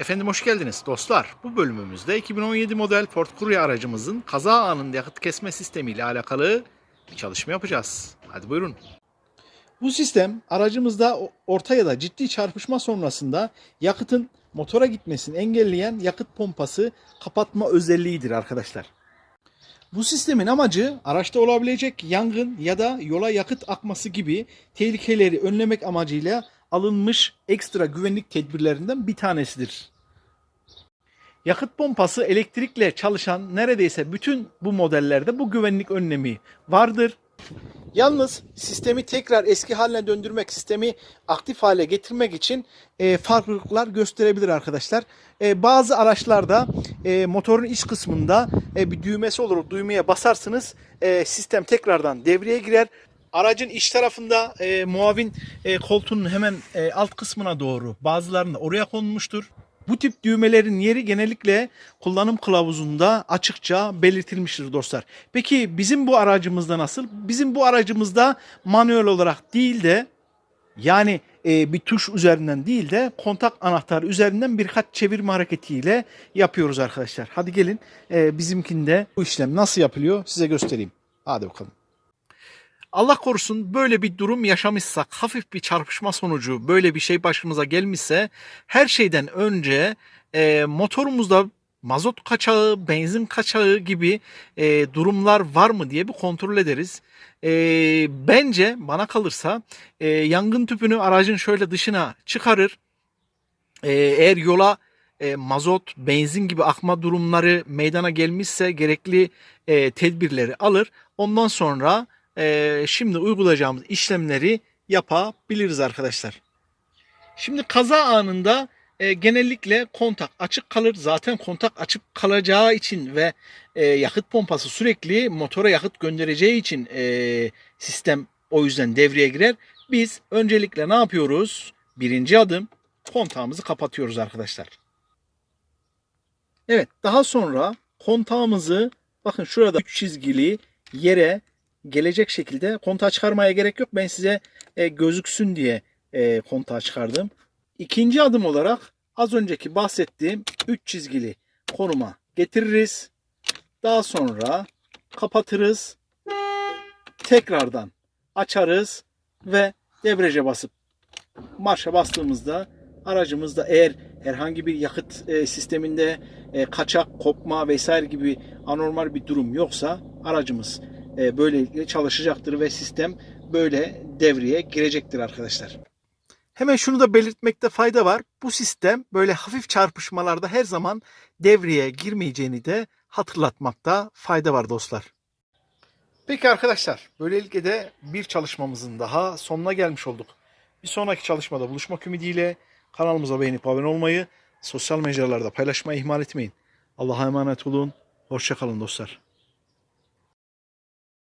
Efendim hoş geldiniz dostlar. Bu bölümümüzde 2017 model Ford Courier aracımızın kaza anında yakıt kesme sistemi ile alakalı bir çalışma yapacağız. Hadi buyurun. Bu sistem aracımızda orta ya da ciddi çarpışma sonrasında yakıtın motora gitmesini engelleyen yakıt pompası kapatma özelliğidir arkadaşlar. Bu sistemin amacı araçta olabilecek yangın ya da yola yakıt akması gibi tehlikeleri önlemek amacıyla alınmış ekstra güvenlik tedbirlerinden bir tanesidir. Yakıt pompası elektrikle çalışan neredeyse bütün bu modellerde bu güvenlik önlemi vardır. Yalnız sistemi tekrar eski haline döndürmek, sistemi aktif hale getirmek için e, farklılıklar gösterebilir arkadaşlar. E, bazı araçlarda e, motorun iç kısmında e, bir düğmesi olur. Düğmeye basarsınız e, sistem tekrardan devreye girer. Aracın iç tarafında e, muavin e, koltuğunun hemen e, alt kısmına doğru bazılarında oraya konulmuştur. Bu tip düğmelerin yeri genellikle kullanım kılavuzunda açıkça belirtilmiştir dostlar. Peki bizim bu aracımızda nasıl? Bizim bu aracımızda manuel olarak değil de yani e, bir tuş üzerinden değil de kontak anahtarı üzerinden birkaç çevirme hareketiyle yapıyoruz arkadaşlar. Hadi gelin e, bizimkinde bu işlem nasıl yapılıyor size göstereyim. Hadi bakalım. Allah korusun böyle bir durum yaşamışsak, hafif bir çarpışma sonucu böyle bir şey başımıza gelmişse her şeyden önce e, motorumuzda mazot kaçağı, benzin kaçağı gibi e, durumlar var mı diye bir kontrol ederiz. E, bence bana kalırsa e, yangın tüpünü aracın şöyle dışına çıkarır. E, eğer yola e, mazot, benzin gibi akma durumları meydana gelmişse gerekli e, tedbirleri alır. Ondan sonra e, şimdi uygulayacağımız işlemleri yapabiliriz arkadaşlar. Şimdi kaza anında e, genellikle kontak açık kalır. Zaten kontak açık kalacağı için ve e, yakıt pompası sürekli motora yakıt göndereceği için e, sistem o yüzden devreye girer. Biz öncelikle ne yapıyoruz? Birinci adım kontağımızı kapatıyoruz arkadaşlar. Evet daha sonra kontağımızı bakın şurada 3 çizgili yere gelecek şekilde kontağı çıkarmaya gerek yok. Ben size e, gözüksün diye e, kontağı çıkardım. İkinci adım olarak az önceki bahsettiğim 3 çizgili konuma getiririz. Daha sonra kapatırız. Tekrardan açarız ve debriyaja basıp marşa bastığımızda aracımızda eğer herhangi bir yakıt e, sisteminde e, kaçak, kopma vesaire gibi anormal bir durum yoksa aracımız e, böylelikle çalışacaktır ve sistem böyle devreye girecektir arkadaşlar. Hemen şunu da belirtmekte fayda var. Bu sistem böyle hafif çarpışmalarda her zaman devreye girmeyeceğini de hatırlatmakta fayda var dostlar. Peki arkadaşlar, böylelikle de bir çalışmamızın daha sonuna gelmiş olduk. Bir sonraki çalışmada buluşmak ümidiyle kanalımıza beğenip abone olmayı, sosyal mecralarda paylaşmayı ihmal etmeyin. Allah'a emanet olun. Hoşçakalın dostlar.